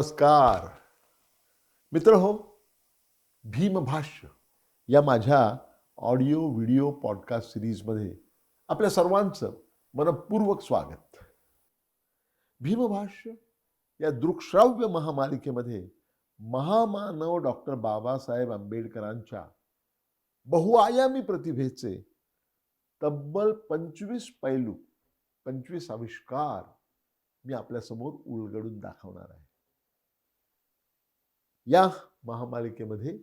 नमस्कार. मित्र हो भीमभाष्य या माझ्या ऑडिओ व्हिडिओ पॉडकास्ट सिरीजमध्ये आपल्या सर्वांचं मनपूर्वक स्वागत. भीमभाष्य या दृकश्राव्य महामालिकेमध्ये महामानव डॉक्टर बाबासाहेब आंबेडकरांच्या बहुआयामी प्रतिभेचे तब्बल पंचवीस पैलू पंचवीस आविष्कार मी आपल्यासमोर उलगडून दाखवणार आहे. या महामालिकेमध्ये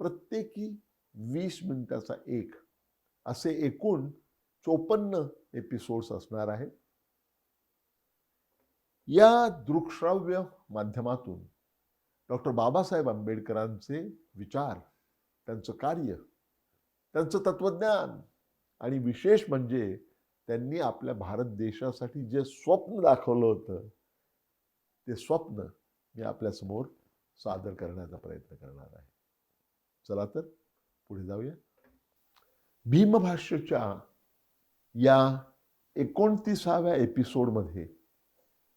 प्रत्येकी वीस मिनिटाचा एक असे एकूण चोपन्न एपिसोड्स असणार आहेत. या दृकश्राव्य माध्यमातून डॉक्टर बाबासाहेब आंबेडकरांचे विचार त्यांचं कार्य त्यांचं तत्वज्ञान आणि विशेष म्हणजे त्यांनी आपल्या भारत देशासाठी जे स्वप्न दाखवलं होतं ते स्वप्न मी आपल्यासमोर सादर करण्याचा प्रयत्न करणार आहे. चला तर पुढे जाऊया. भीमभाष्यच्या या एकोणतीसाव्या एपिसोडमध्ये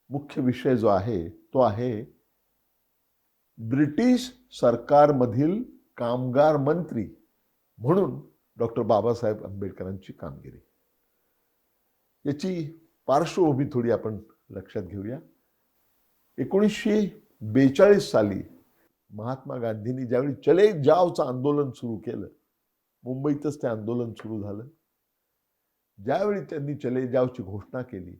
मुख्य विषय जो आहे तो आहे ब्रिटिश सरकारमधील कामगार मंत्री म्हणून डॉक्टर बाबासाहेब आंबेडकरांची कामगिरी. याची पार्श्वभूमी थोडी आपण लक्षात घेऊया. एकोणीसशे बेचाळीस साली महात्मा गांधींनी ज्यावेळी चले जावचं आंदोलन सुरू केलं मुंबईतच ते आंदोलन सुरू झालं ज्यावेळी त्यांनी चले जावची घोषणा केली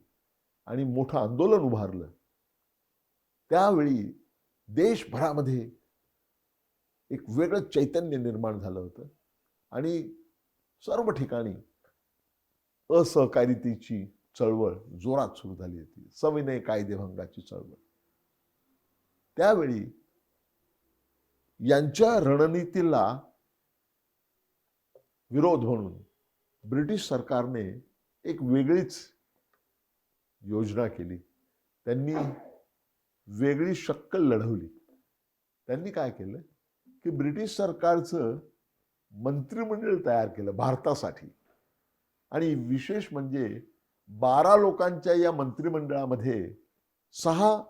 आणि मोठं आंदोलन उभारलं त्यावेळी देशभरामध्ये एक वेगळं चैतन्य निर्माण झालं होतं आणि सर्व ठिकाणी असहकारितेची चळवळ जोरात सुरू झाली होती सविनय कायदेभंगाची चळवळ. त्यावेळी यांच्या रणनीतीला विरोध म्हणून ब्रिटिश सरकारने एक वेगळीच योजना केली. त्यांनी वेगळी शक्कल लढवली. त्यांनी काय केलं? की ब्रिटिश सरकारचं मंत्रिमंडळ तयार केलं भारतासाठी. आणि विशेष म्हणजे बारा लोकांच्या या मंत्रिमंडळामध्ये सहा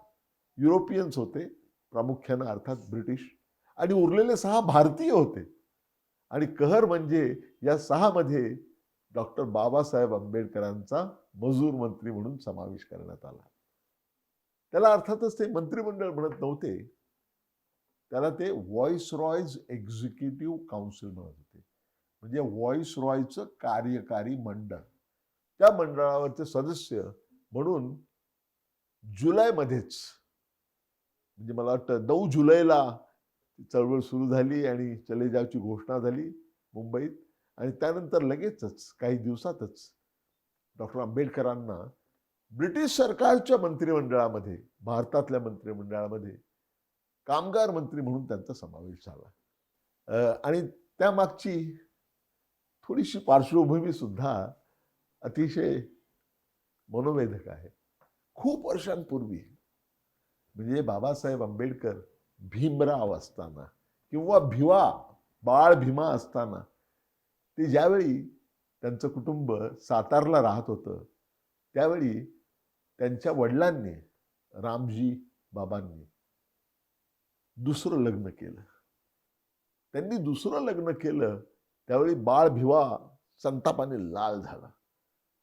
युरोपियन्स होते. प्रामुख्यानं अर्थात ब्रिटिश आणि उरलेले सहा भारतीय होते. आणि कहर म्हणजे या सहामध्ये डॉक्टर बाबासाहेब आंबेडकरांचा मजूर मंत्री म्हणून समावेश करण्यात आला. त्याला अर्थातच ते मंत्रिमंडळ म्हणत नव्हते. त्याला ते व्हॉइस रॉयज एक्झिक्युटिव्ह काउन्सिल म्हणत होते. म्हणजे व्हॉइस रॉयचं कार्यकारी मंडळ. त्या मंडळावरचे सदस्य म्हणून जुलैमध्येच म्हणजे मला वाटतं नऊ जुलैला चळवळ सुरू झाली आणि चले जावची घोषणा झाली मुंबईत. आणि त्यानंतर लगेचच काही दिवसातच डॉक्टर आंबेडकरांना ब्रिटिश सरकारच्या मंत्रिमंडळामध्ये भारतातल्या मंत्रिमंडळामध्ये कामगार मंत्री म्हणून त्यांचा समावेश झाला. आणि त्यामागची थोडीशी पार्श्वभूमी सुद्धा अतिशय मनोवेधक आहे. खूप वर्षांपूर्वी म्हणजे बाबासाहेब आंबेडकर भीमराव असताना किंवा भिवा बाळ भीमा असताना ते ज्यावेळी त्यांचं कुटुंब सातारला राहत होतं त्यावेळी त्यांच्या वडिलांनी रामजी बाबांनी दुसरं लग्न केलं. त्यांनी दुसरं लग्न केलं त्यावेळी बाळ भिवा संतापाने लाल झाला.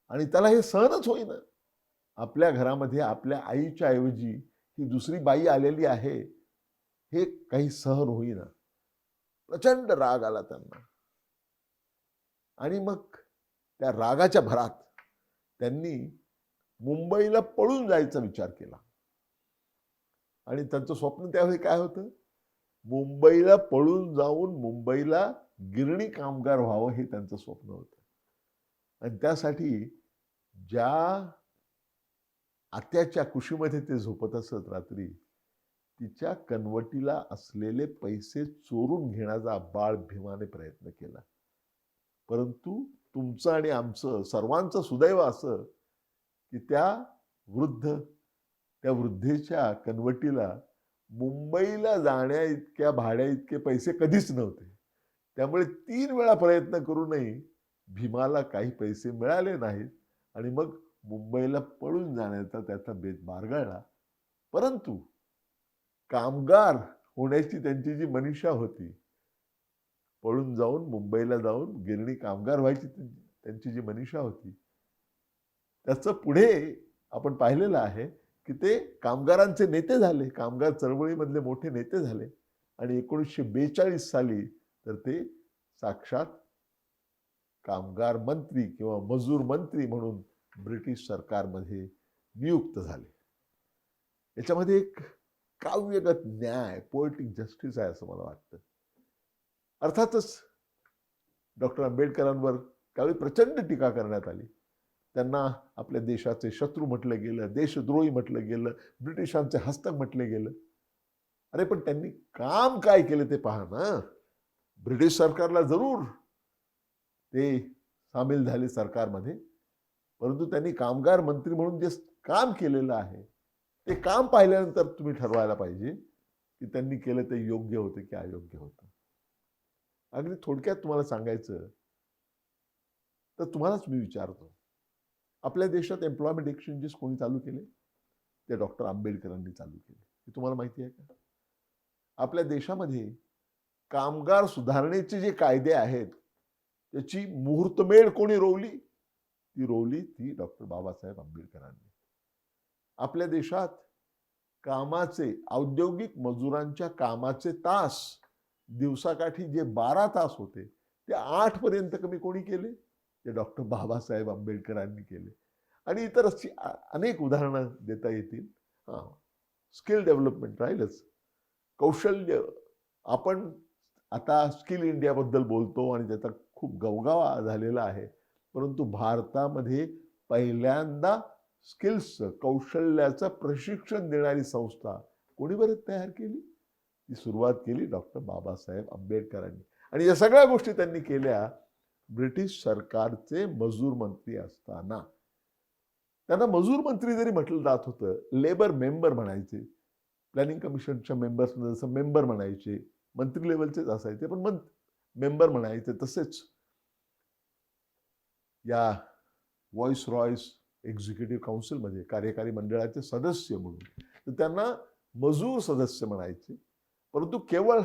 आणि त्याला हे सहनच होईना. आपल्या घरामध्ये आपल्या आईच्या ऐवजी ही दुसरी बाई आलेली आहे हे काही सहन होईना. प्रचंड राग आला त्यांना. आणि मग त्या रागाच्या भरात त्यांनी मुंबईला पळून जायचा विचार केला. आणि त्यांचं स्वप्न त्यावेळी काय होतं? मुंबईला पळून जाऊन मुंबईला गिरणी कामगार व्हावं हे त्यांचं स्वप्न होतं. आणि त्यासाठी ज्या आत्याच्या कुशीमध्ये ते झोपत असत रात्री. तिच्या कनवटीला असलेले पैसे चोरून घेण्याचा बाळ भीमाने प्रयत्न केला. परंतु तुमचं आणि आमचं सर्वांचं सुदैव असं की त्या वृद्ध त्या वृद्धेच्या कनवटीला मुंबईला जाण्या इतक्या भाड्या इतके पैसे कधीच नव्हते. त्यामुळे तीन वेळा प्रयत्न करूनही भीमाला काही पैसे मिळाले नाहीत आणि मग मुंबईला पळून जाण्याचा त्याचा बेत बारगळला परंतु कामगार होण्याची त्यांची जी मनीषा होती पळून जाऊन मुंबईला जाऊन गिरणी कामगार व्हायची त्यांची- त्यांची जी मनीषा होती त्याचं पुढे आपण पाहिलेलं आहे की ते कामगारांचे नेते झाले कामगार चळवळीमधले मोठे नेते झाले आणि एकोणीसशे बेचाळीस साली तर ते साक्षात कामगार मंत्री किंवा मजूर मंत्री म्हणून ब्रिटिश सरकारमध्ये नियुक्त झाले. याच्यामध्ये एक काव्यगत न्याय पोएटिक जस्टिस आहे असं मला वाटतं. अर्थातच डॉक्टर आंबेडकरांवर त्यावेळी प्रचंड टीका करण्यात आली. त्यांना आपल्या देशाचे शत्रू म्हटलं गेलं देशद्रोही म्हटलं गेलं ब्रिटिशांचे हस्तक म्हटलं गेलं. अरे पण त्यांनी काम काय केलं ते पहा ना. ब्रिटिश सरकारला जरूर ते सामील झाले सरकारमध्ये. परंतु त्यांनी कामगार मंत्री म्हणून जे काम केलेलं आहे ते काम पाहिल्यानंतर तुम्ही ठरवायला पाहिजे की त्यांनी केलं ते योग्य होतं की अयोग्य होतं. अगदी थोडक्यात तुम्हाला सांगायचं तर तुम्हालाच मी विचारतो. आपल्या देशात एम्प्लॉयमेंट एक्सचेंजेस कोणी चालू केले? ते डॉक्टर आंबेडकरांनी चालू केले. हे तुम्हाला माहिती आहे का? आपल्या देशामध्ये कामगार सुधारणेचे जे कायदे आहेत त्याची मुहूर्तमेढ कोणी रोवली? ती रोवली ती डॉक्टर बाबासाहेब आंबेडकरांनी. आपल्या देशात कामाचे औद्योगिक मजुरांच्या कामाचे तास दिवसाकाठी जे बारा तास होते ते आठपर्यंत कमी कोणी केले? ते डॉक्टर बाबासाहेब आंबेडकरांनी केले. आणि इतर अशी अनेक उदाहरणं देता येतील. हां स्किल डेव्हलपमेंट राहीलच. कौशल्य आपण आता स्किल इंडियाबद्दल बोलतो आणि त्याचा खूप गवगावा झालेला आहे. परंतु भारतामध्ये पहिल्यांदा स्किल्सचं कौशल्याचं प्रशिक्षण देणारी संस्था कोणी बरं तयार केली? ती सुरुवात केली डॉक्टर बाबासाहेब आंबेडकरांनी. आणि या सगळ्या गोष्टी त्यांनी केल्या ब्रिटिश सरकारचे मजूर मंत्री असताना. त्यांना मजूर मंत्री जरी म्हटलं जात होतं लेबर मेंबर म्हणायचे. प्लॅनिंग कमिशनच्या मेंबर्सना जसं मेंबर म्हणायचे. मंत्री लेवलचेच असायचे पण मं मेंबर म्हणायचे तसेच. या व्हॉइस रॉयस एक्झिक्युटिव्ह काउन्सिलमध्ये कार्यकारी मंडळाचे सदस्य म्हणून. तर त्यांना मजूर सदस्य म्हणायचे. परंतु केवळ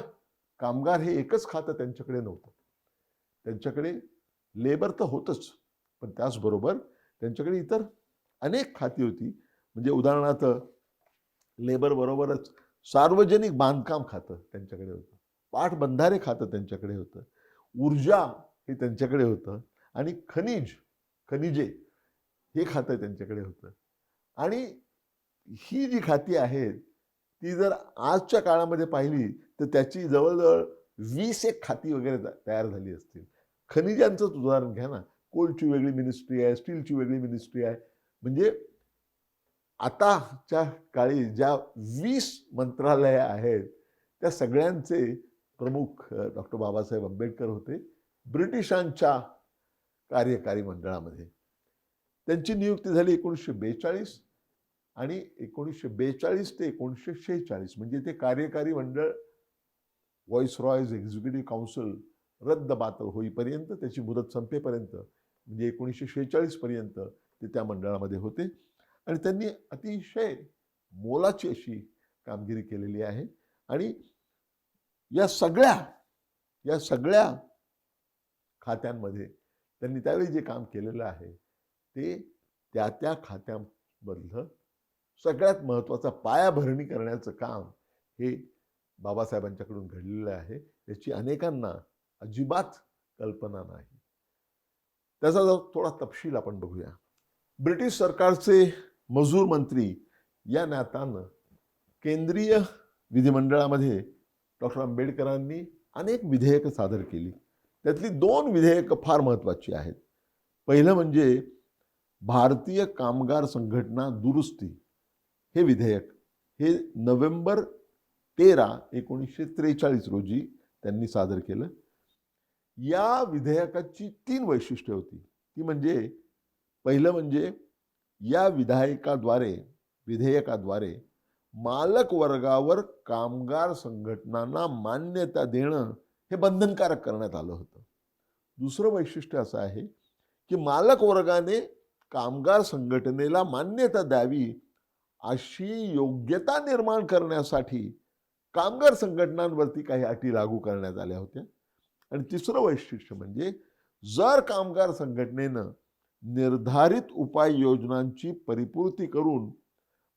कामगार हे एकच खातं त्यांच्याकडे नव्हतं. त्यांच्याकडे लेबर तर होतच. पण त्याचबरोबर त्यांच्याकडे इतर अनेक खाती होती. म्हणजे उदाहरणार्थ लेबर बरोबरच सार्वजनिक बांधकाम खातं त्यांच्याकडे होतं. पाटबंधारे खातं त्यांच्याकडे होतं. ऊर्जा हे त्यांच्याकडे होतं. आणि खनिज खनिजे हे खातं त्यांच्याकडे होतं. आणि ही जी खाती आहेत ती जर आजच्या काळामध्ये पाहिली तर त्याची जवळजवळ वीस एक खाती वगैरे तयार झाली असतील. खनिजांचंच उदाहरण घ्या ना. कोलची वेगळी मिनिस्ट्री आहे स्टीलची वेगळी मिनिस्ट्री आहे. म्हणजे आताच्या काळी ज्या वीस मंत्रालय आहेत त्या सगळ्यांचे प्रमुख डॉक्टर बाबासाहेब आंबेडकर होते. ब्रिटिशांच्या कार्यकारी मंडळामध्ये. त्यांची नियुक्ती झाली एकोणीसशे बेचाळीस आणि एकोणीसशे बेचाळीस ते एकोणीसशे शेहेचाळीस. म्हणजे ते कार्यकारी मंडळ व्हॉइस रॉयज एक्झिक्युटिव्ह काउन्सिल रद्द बातल होईपर्यंत त्याची मुदत संपेपर्यंत म्हणजे एकोणीसशे शेहेचाळीसपर्यंत ते त्या मंडळामध्ये होते. आणि त्यांनी अतिशय मोलाची अशी कामगिरी केलेली आहे. आणि या सगळ्या या सगळ्या खात्यांमध्ये त्यांनी त्यावेळी जे काम केलेलं आहे ते त्या त्या खात्यामधलं सगळ्यात महत्त्वाचा पायाभरणी करण्याचं काम हे बाबासाहेबांच्याकडून घडलेलं आहे. याची अनेकांना अजिबात कल्पना नाही. त्याचा जर थोडा तपशील आपण बघूया. ब्रिटिश सरकारचे मजूर मंत्री या नात्यानं केंद्रीय विधिमंडळामध्ये डॉक्टर आंबेडकरांनी अनेक विधेयकं सादर केली. त्यातली दोन विधेयकं फार महत्त्वाची आहेत. पहिलं म्हणजे भारतीय कामगार संघटना दुरुस्ती हे विधेयक हे नोव्हेंबर तेरा एकोणीसशे त्रेचाळीस रोजी त्यांनी सादर केलं. या विधेयकाची तीन वैशिष्ट्ये होती. ती म्हणजे पहिलं म्हणजे या विधायकाद्वारे विधेयकाद्वारे मालक वर्गावर कामगार संघटनांना मान्यता देणं हे बंधनकारक करण्यात आलं होतं. दुसरं वैशिष्ट्य असं आहे की मालक वर्गाने कामगार संघटनेला मान्यता द्यावी अशी योग्यता निर्माण करण्यासाठी कामगार संघटनांवरती काही अटी लागू करण्यात आल्या होत्या. आणि तिसरं वैशिष्ट्य म्हणजे जर कामगार संघटनेनं निर्धारित उपाययोजनांची परिपूर्ती करून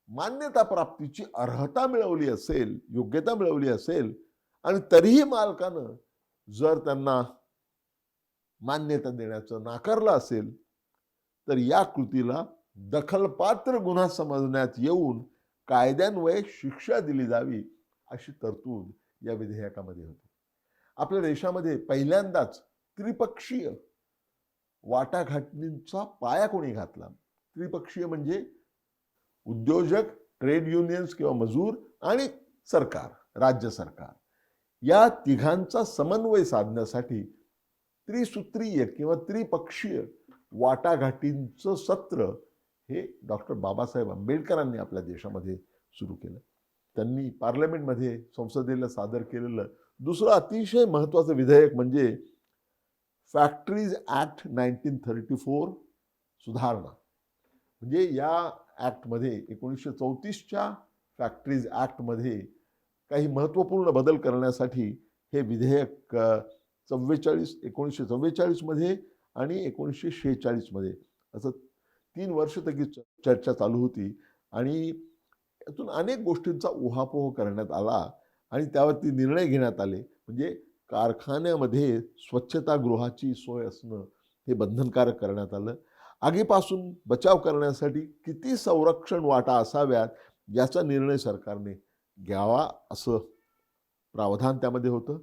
मान्यता प्राप्तीची अर्हता मिळवली असेल योग्यता मिळवली असेल आणि तरीही मालकानं जर त्यांना मान्यता देण्याचं नाकारलं असेल तर या कृतीला दखलपात्र गुन्हा समजण्यात येऊन कायद्यान्वये शिक्षा दिली जावी अशी तरतूद या विधेयकामध्ये होती. आपल्या देशामध्ये पहिल्यांदाच त्रिपक्षीय वाटाघाटींचा पाया कोणी घातला? त्रिपक्षीय म्हणजे उद्योजक ट्रेड युनियन्स किंवा मजूर आणि सरकार राज्य सरकार. या तिघांचा समन्वय साधण्यासाठी त्रिसूत्रीय किंवा त्रिपक्षीय वाटाघाटींचं सत्र हे डॉक्टर बाबासाहेब आंबेडकरांनी आपल्या देशामध्ये सुरू केलं. त्यांनी पार्लमेंटमध्ये संसदेला सादर केलेलं दुसरं अतिशय महत्त्वाचं विधेयक म्हणजे factories act nineteen thirty four सुधारणा. म्हणजे या ॲक्टमध्ये एकोणीसशे चौतीसच्या फॅक्टरीज ॲक्टमध्ये काही महत्त्वपूर्ण बदल करण्यासाठी हे विधेयक चव्वेचाळीस एकोणीसशे चव्वेचाळीसमध्ये आणि एकोणीसशे शेहेचाळीसमध्ये असं तीन वर्ष तगी चर्चा चालू होती आणि यातून अनेक गोष्टींचा उहापोह करण्यात आला आणि त्यावरती निर्णय घेण्यात आले. म्हणजे कारखान्यामध्ये स्वच्छतागृहाची सोय असणं हे बंधनकारक करण्यात आलं. आगीपासून बचाव करण्यासाठी किती संरक्षण वाटा असाव्यात याचा निर्णय सरकारने घ्यावा असं प्रावधान त्यामध्ये होतं.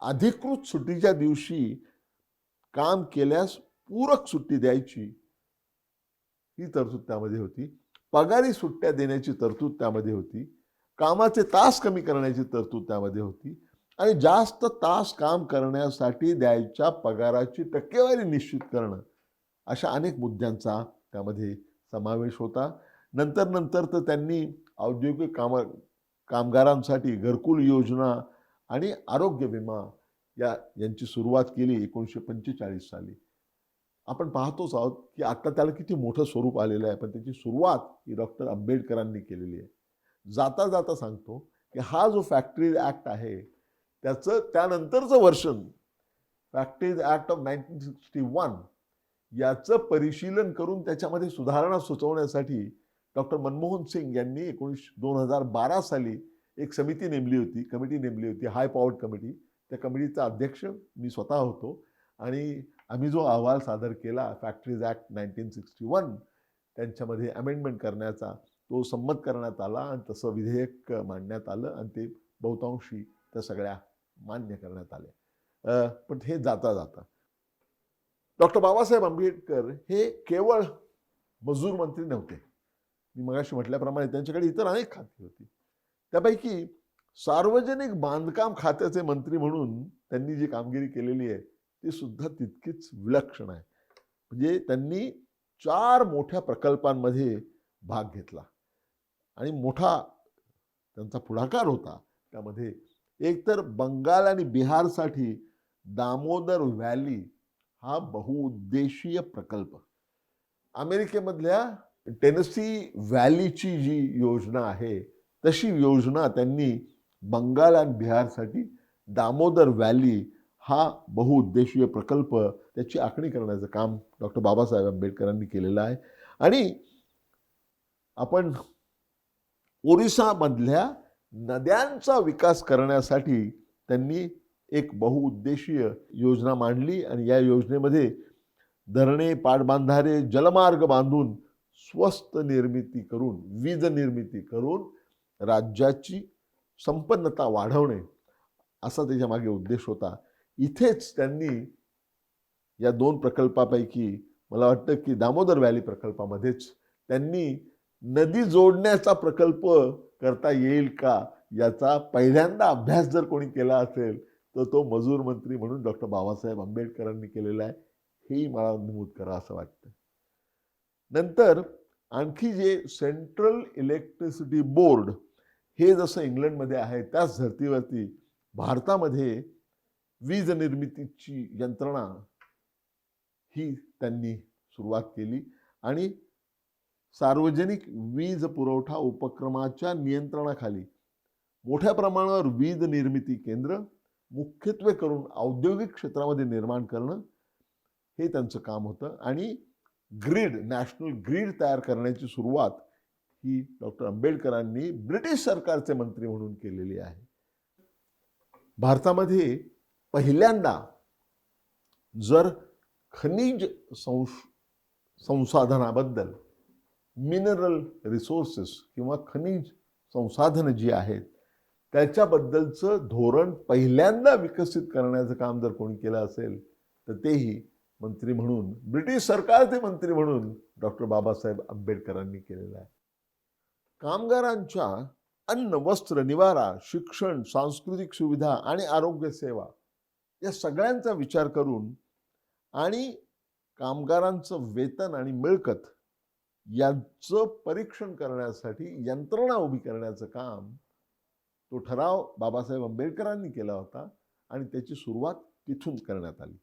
अधिकृत सुट्टीच्या दिवशी काम केल्यास पूरक सुट्टी द्यायची ही तरतूद त्यामध्ये होती. पगारी सुट्ट्या देण्याची तरतूद त्यामध्ये होती. कामाचे तास कमी करण्याची तरतूद त्यामध्ये होती. आणि जास्त तास काम करण्यासाठी द्यायच्या पगाराची टक्केवारी निश्चित करणं अशा अनेक मुद्द्यांचा त्यामध्ये समावेश होता. नंतर नंतर तर त्यांनी औद्योगिक कामा कामगारांसाठी घरकुल योजना आणि आरोग्य विमा या यांची सुरुवात केली एकोणीसशे पंचेचाळीस साली. आपण पाहतोच आहोत की आता त्याला किती मोठं स्वरूप आलेलं आहे पण त्याची सुरुवात ही डॉक्टर आंबेडकरांनी केलेली आहे. जाता जाता सांगतो की हा जो फॅक्टरीज ॲक्ट आहे त्याचं त्यानंतरचं version factories act of nineteen sixty one याचं परिशीलन करून त्याच्यामध्ये सुधारणा सुचवण्यासाठी डॉक्टर मनमोहन सिंग यांनी एकोणीस दोन हजार बारा साली एक समिती नेमली होती कमिटी नेमली होती हाय पॉवर्ड कमिटी त्या कमिटीचा अध्यक्ष मी स्वतः होतो आणि आम्ही जो अहवाल सादर केला factories act nineteen sixty one त्यांच्यामध्ये अमेंडमेंट करण्याचा तो संमत करण्यात आला आणि तसं विधेयक मांडण्यात आलं आणि ते बहुतांशी त्या सगळ्या मान्य करण्यात आल्या पण हे जाता जाता. डॉक्टर बाबासाहेब आंबेडकर हे केवळ मजूर मंत्री नव्हते. मी मगाशी म्हटल्याप्रमाणे त्यांच्याकडे इतर अनेक खाती होती. त्यापैकी सार्वजनिक बांधकाम खात्याचे मंत्री म्हणून त्यांनी जी कामगिरी केलेली आहे ती सुद्धा तितकीच विलक्षण आहे. म्हणजे त्यांनी चार मोठ्या प्रकल्पांमध्ये भाग घेतला. आणि मोठा त्यांचा पुढाकार होता त्यामध्ये. एक तर बंगाल आणि बिहारसाठी दामोदर व्हॅली हा बहुउद्देशीय प्रकल्प. अमेरिकेमधल्या टेनसी व्हॅलीची जी योजना आहे तशी योजना त्यांनी बंगाल आणि बिहारसाठी दामोदर व्हॅली हा बहुउद्देशीय प्रकल्प त्याची आखणी करण्याचं काम डॉक्टर बाबासाहेब आंबेडकरांनी केलेलं आहे. आणि आपण ओरिसामधल्या नद्यांचा विकास करण्यासाठी त्यांनी एक बहुउद्देशीय योजना मांडली आणि या योजनेमध्ये धरणे पाटबांधारे जलमार्ग बांधून स्वस्त निर्मिती करून वीज निर्मिती करून राज्याची संपन्नता वाढवणे असा त्याच्यामागे उद्देश होता. इथेच त्यांनी या दोन प्रकल्पापैकी मला वाटतं की दामोदर व्हॅली प्रकल्पामध्येच त्यांनी नदी जोडण्याचा प्रकल्प करता येईल का याचा पहिल्यांदा अभ्यास जर कोणी केला असेल तर तो मजूर मंत्री म्हणून डॉक्टर बाबासाहेब आंबेडकरांनी केलेला आहे. हेही मला नमूद करा असं वाटतं. नंतर आणखी जे सेंट्रल इलेक्ट्रिसिटी बोर्ड हे जसं इंग्लंडमध्ये आहे त्याच धर्तीवरती भारतामध्ये वीज निर्मितीची यंत्रणा ही त्यांनी सुरुवात केली. आणि सार्वजनिक वीज पुरवठा उपक्रमाच्या नियंत्रणाखाली मोठ्या प्रमाणावर वीज निर्मिती केंद्र मुख्यत्वे करून औद्योगिक क्षेत्रामध्ये निर्माण करणं हे त्यांचं काम होतं. आणि ग्रीड नॅशनल ग्रीड तयार करण्याची सुरुवात ही डॉक्टर आंबेडकरांनी ब्रिटिश सरकारचे मंत्री म्हणून केलेली आहे. भारतामध्ये पहिल्यांदा जर खनिज संश संसाधनाबद्दल मिनरल रिसोर्सेस किंवा खनिज संसाधनं जी आहेत त्याच्याबद्दलचं धोरण पहिल्यांदा विकसित करण्याचं काम जर कोणी केलं असेल तर तेही मंत्री म्हणून ब्रिटिश सरकारचे मंत्री म्हणून डॉक्टर बाबासाहेब आंबेडकरांनी केलेलं आहे. कामगारांच्या अन्न वस्त्र निवारा शिक्षण सांस्कृतिक सुविधा आणि आरोग्य सेवा या सगळ्यांचा विचार करून आणि कामगारांचं वेतन आणि मिळकत यांचं परीक्षण करण्यासाठी यंत्रणा उभी करण्याचं काम तो ठराव बाबासाहेब आंबेडकरांनी केला होता आणि त्याची सुरुवात तिथून करण्यात आली.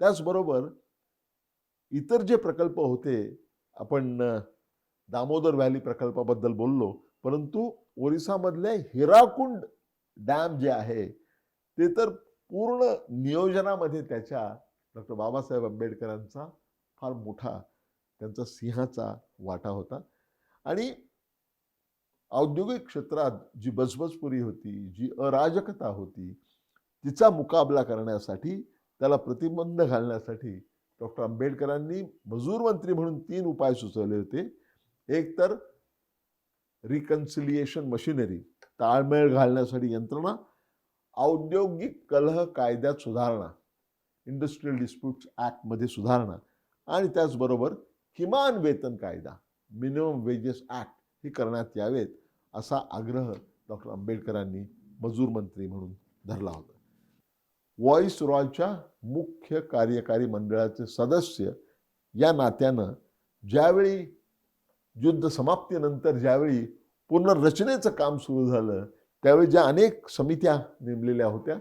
त्याचबरोबर इतर जे प्रकल्प होते आपण दामोदर व्हॅली प्रकल्पाबद्दल बोललो. परंतु ओरिसामधले हिराकुंड डॅम जे आहे ते तर पूर्ण नियोजनामध्ये त्याच्या डॉक्टर बाबासाहेब आंबेडकरांचा फार मोठा त्यांचा सिंहाचा वाटा होता. आणि औद्योगिक क्षेत्रात जी बजबजपुरी होती जी अराजकता होती तिचा मुकाबला करण्यासाठी त्याला प्रतिबंध घालण्यासाठी डॉक्टर आंबेडकरांनी मजूर मंत्री म्हणून तीन उपाय सुचवले होते. एक तर रिकन्सिलिएशन मशिनरी ताळमेळ घालण्यासाठी यंत्रणा औद्योगिक कलह कायद्यात सुधारणा इंडस्ट्रियल डिस्प्यूट्स ॲक्टमध्ये सुधारणा आणि त्याचबरोबर किमान वेतन कायदा मिनिमम वेजेस ॲक्ट हे करण्यात यावेत असा आग्रह डॉक्टर आंबेडकरांनी मजूर मंत्री म्हणून धरला होता. व्हॉइस रॉयच्या मुख्य कार्यकारी मंडळाचे सदस्य या नात्यानं ज्यावेळी युद्ध समाप्तीनंतर ज्यावेळी पुनर्रचनेचं काम सुरू झालं त्यावेळी ज्या अनेक समित्या नेमलेल्या होत्या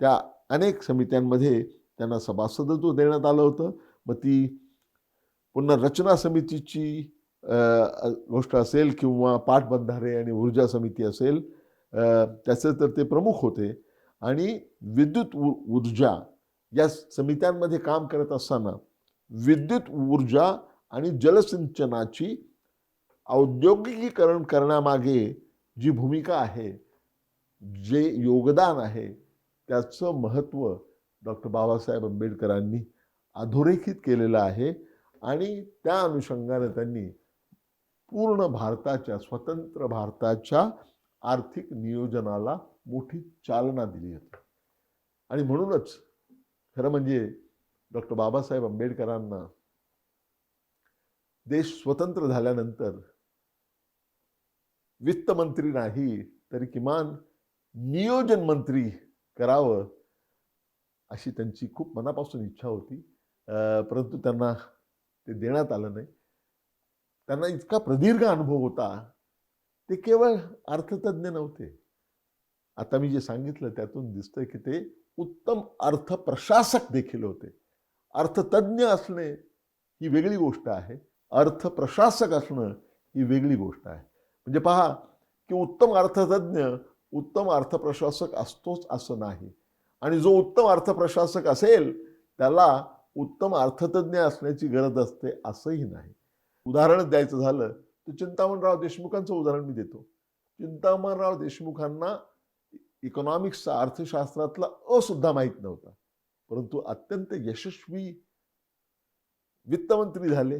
त्या अनेक समित्यांमध्ये त्यांना सभासदत्व देण्यात आलं होतं. मग ती पुनर्रचना समितीची गोष्ट असेल किंवा पाटबंधारे आणि ऊर्जा समिती असेल त्याचे तर ते प्रमुख होते. आणि विद्युत ऊर्जा या समित्यांमध्ये काम करत असताना विद्युत ऊर्जा आणि जलसिंचनाची औद्योगिकीकरण करण्यामागे जी भूमिका आहे जे योगदान आहे त्याचं महत्त्व डॉक्टर बाबासाहेब आंबेडकरांनी अधोरेखित केलेलं आहे आणि त्या अनुषंगाने त्यांनी पूर्ण भारताच्या स्वतंत्र भारताच्या आर्थिक नियोजनाला मोठी चालना दिली होती. आणि म्हणूनच खरं म्हणजे डॉक्टर बाबासाहेब आंबेडकरांना देश स्वतंत्र झाल्यानंतर वित्तमंत्री नाही तरी किमान नियोजन मंत्री करावं अशी त्यांची खूप मनापासून इच्छा होती. परंतु त्यांना ते देण्यात आलं नाही. त्यांना इतका प्रदीर्घ अनुभव होता. ते केवळ अर्थतज्ज्ञ नव्हते. आता मी जे सांगितलं त्यातून दिसतंय की ते उत्तम अर्थप्रशासक देखील होते. अर्थतज्ज्ञ असणे ही वेगळी गोष्ट आहे. अर्थप्रशासक असणं ही वेगळी गोष्ट आहे. म्हणजे पहा की उत्तम अर्थतज्ज्ञ उत्तम अर्थप्रशासक असतोच असं नाही. आणि जो उत्तम अर्थप्रशासक असेल त्याला उत्तम अर्थतज्ज्ञ असण्याची गरज असते असंही नाही. उदाहरण द्यायचं झालं तर चिंतामणराव देशमुखांचं उदाहरण मी देतो. चिंतामणराव देशमुखांना इकॉनॉमिक्सचा अर्थशास्त्रातला अ सुद्धा माहीत नव्हता. परंतु अत्यंत यशस्वी वित्तमंत्री झाले.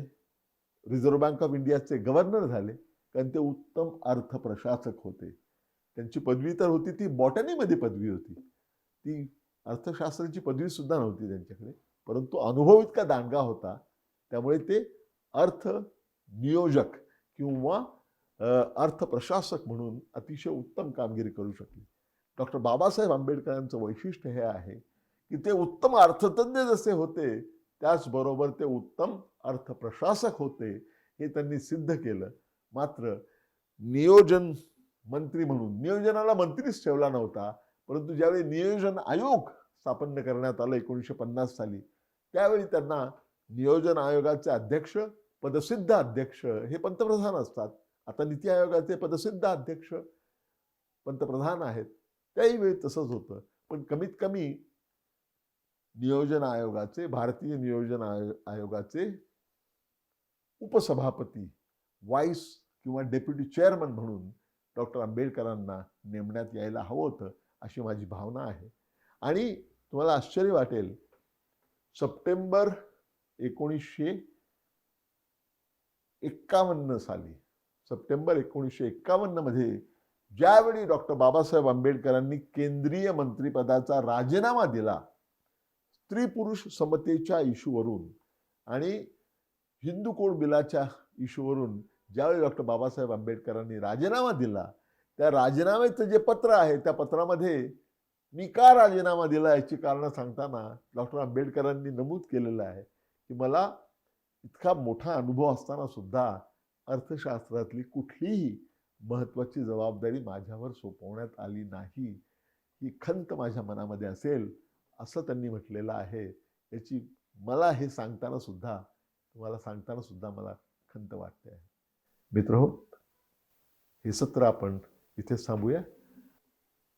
रिझर्व्ह बँक ऑफ इंडियाचे गव्हर्नर झाले. कारण ते उत्तम अर्थप्रशासक होते. त्यांची पदवी तर होती ती बॉटनीमध्ये पदवी होती. ती अर्थशास्त्राची पदवी सुद्धा नव्हती त्यांच्याकडे. परंतु अनुभव इतका दांडगा होता. त्यामुळे ते अर्थ नियोजक किंवा अर्थप्रशासक म्हणून अतिशय उत्तम कामगिरी करू शकले. डॉक्टर बाबासाहेब आंबेडकरांचं वैशिष्ट्य हे आहे की ते उत्तम अर्थतज्ञ जसे होते त्याचबरोबर ते उत्तम अर्थप्रशासक होते हे त्यांनी सिद्ध केलं. मात्र नियोजन मंत्री म्हणून नियोजनाला मंत्रीच ठेवला नव्हता परंतु ज्यावेळी नियोजन आयोग स्थापन करण्यात आलं एकोणीसशे पन्नास साली त्यावेळी त्यांना नियोजन आयोगाचे अध्यक्ष पदसिद्ध अध्यक्ष हे पंतप्रधान असतात. आता नीती आयोगाचे पदसिद्ध अध्यक्ष पंतप्रधान आहेत. त्याही वेळी तसंच होतं. पण कमीत कमी नियोजन आयोगाचे भारतीय नियोजन आयो आयोगाचे उपसभापती वाईस किंवा डेप्युटी चेअरमन म्हणून डॉक्टर आंबेडकरांना नेमण्यात यायला हवं होतं अशी माझी भावना आहे. आणि तुम्हाला आश्चर्य वाटेल सप्टेंबर एकोणीसशे एक्कावन्न साली सप्टेंबर एकोणीसशे एक्कावन्नमध्ये ज्यावेळी डॉक्टर बाबासाहेब आंबेडकरांनी केंद्रीय मंत्रिपदाचा राजीनामा दिला स्त्री पुरुष समतेच्या इशूवरून आणि हिंदू कोड बिलाच्या इशूवरून ज्यावेळी डॉक्टर बाबासाहेब आंबेडकरांनी राजीनामा दिला त्या राजीनाम्याचं जे पत्र आहे त्या पत्रामध्ये मी का राजीनामा दिला याची कारणं सांगताना डॉक्टर आंबेडकरांनी नमूद केलेलं आहे की मला इतका मोठा अनुभव असताना सुद्धा अर्थशास्त्रातली कुठलीही महत्त्वाची जबाबदारी माझ्यावर सोपवण्यात आली नाही. ही खंत माझ्या मनामध्ये असेल असं त्यांनी म्हटलेलं आहे. याची मला हे सांगताना सुद्धा तुम्हाला सांगताना सुद्धा मला खंत वाटते आहे. मित्र हो हे सत्र आपण इथेच थांबूया.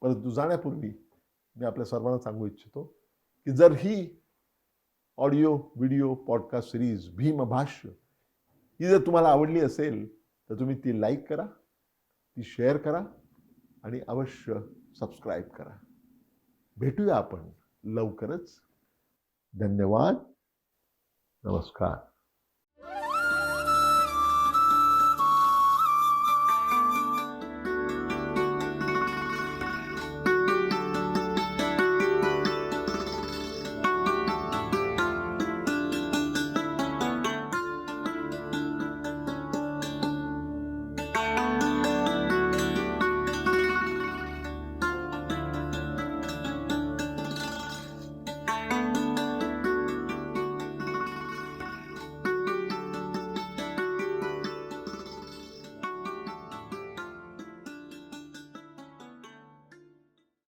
परंतु जाण्यापूर्वी मी आपल्या सर्वांना सांगू इच्छितो की जर ही audio video podcast series Bhimbhashya ही जर तुम्हाला आवडली असेल तर तुम्ही ती लाईक करा ती शेअर करा आणि अवश्य सबस्क्राईब करा. भेटूया आपण लवकरच. धन्यवाद. नमस्कार.